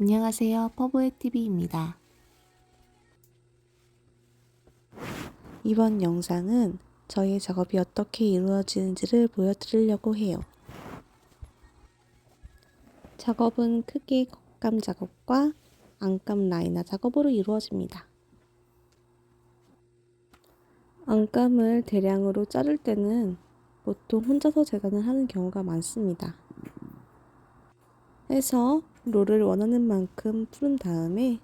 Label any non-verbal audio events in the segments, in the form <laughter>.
안녕하세요. 퍼브의 TV입니다. 이번 영상은 저의 작업이 어떻게 이루어지는지를 보여드리려고 해요. 작업은 크게 겉감 작업과 안감 라이너 작업으로 이루어집니다. 안감을 대량으로 자를 때는 보통 혼자서 재단을 하는 경우가 많습니다. 해서 롤을 원하는 만큼 풀은 다음에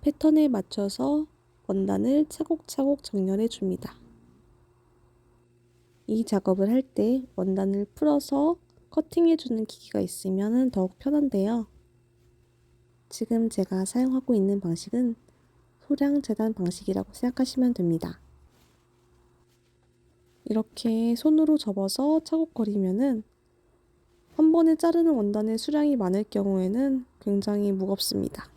패턴에 맞춰서 원단을 차곡차곡 정렬해 줍니다. 이 작업을 할 때 원단을 풀어서 커팅해 주는 기기가 있으면 더욱 편한데요. 지금 제가 사용하고 있는 방식은 소량 재단 방식이라고 생각하시면 됩니다. 이렇게 손으로 접어서 차곡거리면은 한 번에 자르는 원단의 수량이 많을 경우에는 굉장히 무겁습니다.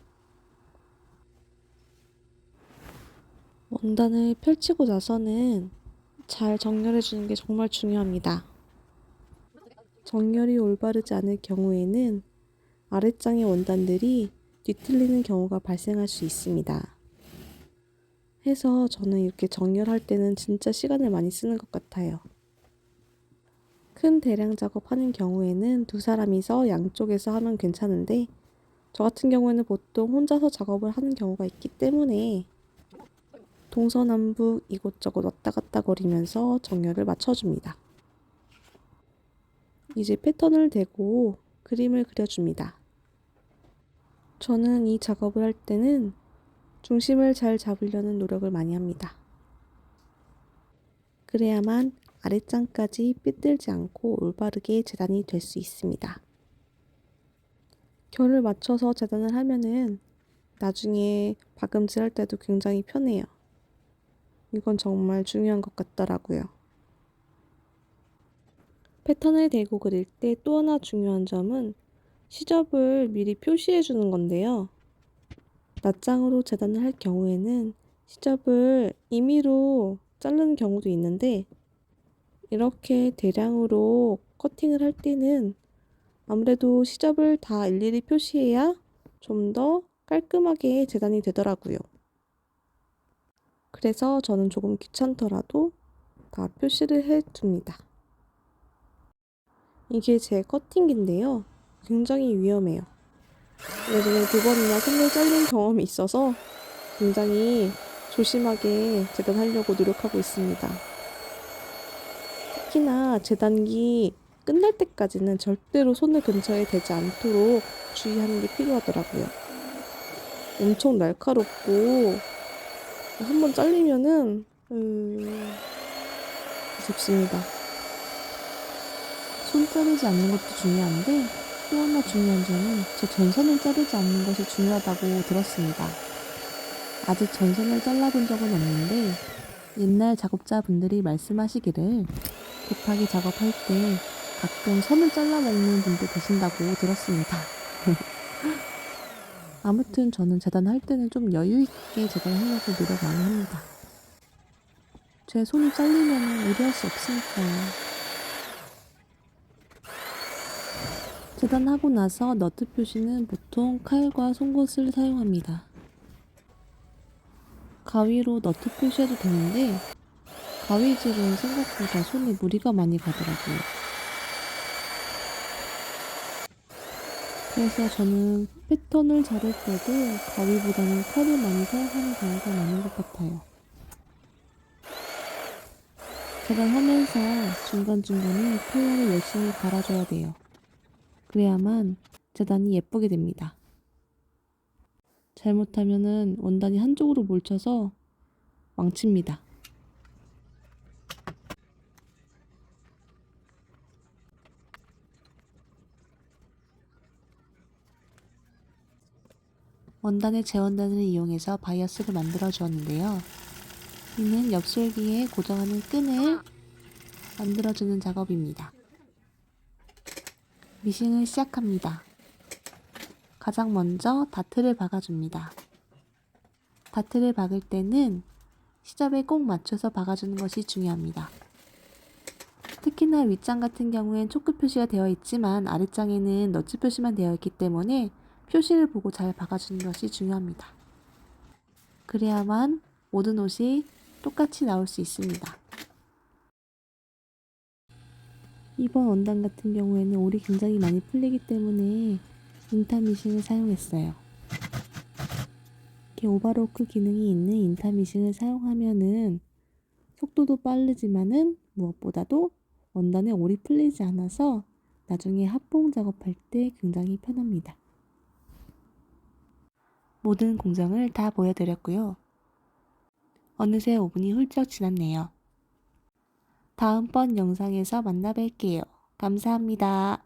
원단을 펼치고 나서는 잘 정렬해 주는 게 정말 중요합니다. 정렬이 올바르지 않을 경우에는 아랫장의 원단들이 뒤틀리는 경우가 발생할 수 있습니다. 해서 저는 이렇게 정렬할 때는 진짜 시간을 많이 쓰는 것 같아요. 큰 대량 작업하는 경우에는 두 사람이서 양쪽에서 하면 괜찮은데 저 같은 경우에는 보통 혼자서 작업을 하는 경우가 있기 때문에 동서남북 이곳저곳 왔다 갔다 거리면서 정렬을 맞춰줍니다. 이제 패턴을 대고 그림을 그려줍니다. 저는 이 작업을 할 때는 중심을 잘 잡으려는 노력을 많이 합니다. 그래야만 아랫장까지 삐뚤지 않고 올바르게 재단이 될 수 있습니다. 결을 맞춰서 재단을 하면은 나중에 박음질 할 때도 굉장히 편해요. 이건 정말 중요한 것 같더라고요. 패턴을 대고 그릴 때 또 하나 중요한 점은 시접을 미리 표시해 주는 건데요. 낱장으로 재단을 할 경우에는 시접을 임의로 자르는 경우도 있는데 이렇게 대량으로 커팅을 할 때는 아무래도 시접을 다 일일이 표시해야 좀 더 깔끔하게 재단이 되더라고요. 그래서 저는 조금 귀찮더라도 다 표시를 해 둡니다. 이게 제 커팅기인데요. 굉장히 위험해요. 예전에 두 번이나 손을 잘린 경험이 있어서 굉장히 조심하게 재단하려고 노력하고 있습니다. 특히나 재단기 끝날 때까지는 절대로 손을 근처에 대지 않도록 주의하는 게 필요하더라고요. 엄청 날카롭고 한번 잘리면은 음, 무섭습니다. 손 자르지 않는 것도 중요한데 또 하나 중요한 점은 저 전선을 자르지 않는 것이 중요하다고 들었습니다. 아직 전선을 잘라본 적은 없는데 옛날 작업자분들이 말씀하시기를 급하게 작업할 때 가끔 선을 잘라먹는 분도 계신다고 들었습니다. <laughs> 아무튼 저는 재단할 때는 좀 여유있게 재단하려고 노력 많이 합니다. 제 손이 잘리면 의뢰할 수 없으니까요. 재단하고 나서 너트 표시는 보통 칼과 송곳을 사용합니다. 가위로 너트 표시해도 되는데 가위질은 생각보다 손에 무리가 많이 가더라고요. 그래서 저는 패턴을 자를 때도 가위보다는 칼을 많이 사용하는 경우가 많은 것 같아요. 재단하면서 중간중간에 컬러를 열심히 갈아줘야 돼요. 그래야만 재단이 예쁘게 됩니다. 잘못하면은 원단이 한쪽으로 몰쳐서 망칩니다. 원단의 재원단을 이용해서 바이어스를 만들어 주었는데요. 이는 엽솔기에 고정하는 끈을 만들어주는 작업입니다. 미싱을 시작합니다. 가장 먼저 다트를 박아줍니다. 다트를 박을 때는 시접에 꼭 맞춰서 박아주는 것이 중요합니다. 특히나 윗장 같은 경우엔 초크 표시가 되어 있지만 아랫장에는 너츠 표시만 되어 있기 때문에 표시를 보고 잘 박아주는 것이 중요합니다. 그래야만 모든 옷이 똑같이 나올 수 있습니다. 이번 원단 같은 경우에는 올이 굉장히 많이 풀리기 때문에 인타 미싱을 사용했어요. 이렇게 오버로크 기능이 있는 인타 미싱을 사용하면은 속도도 빠르지만은 무엇보다도 원단에 올이 풀리지 않아서 나중에 합봉 작업할 때 굉장히 편합니다. 모든 공정을 다 보여드렸고요. 어느새 5분이 훌쩍 지났네요. 다음번 영상에서 만나 뵐게요. 감사합니다.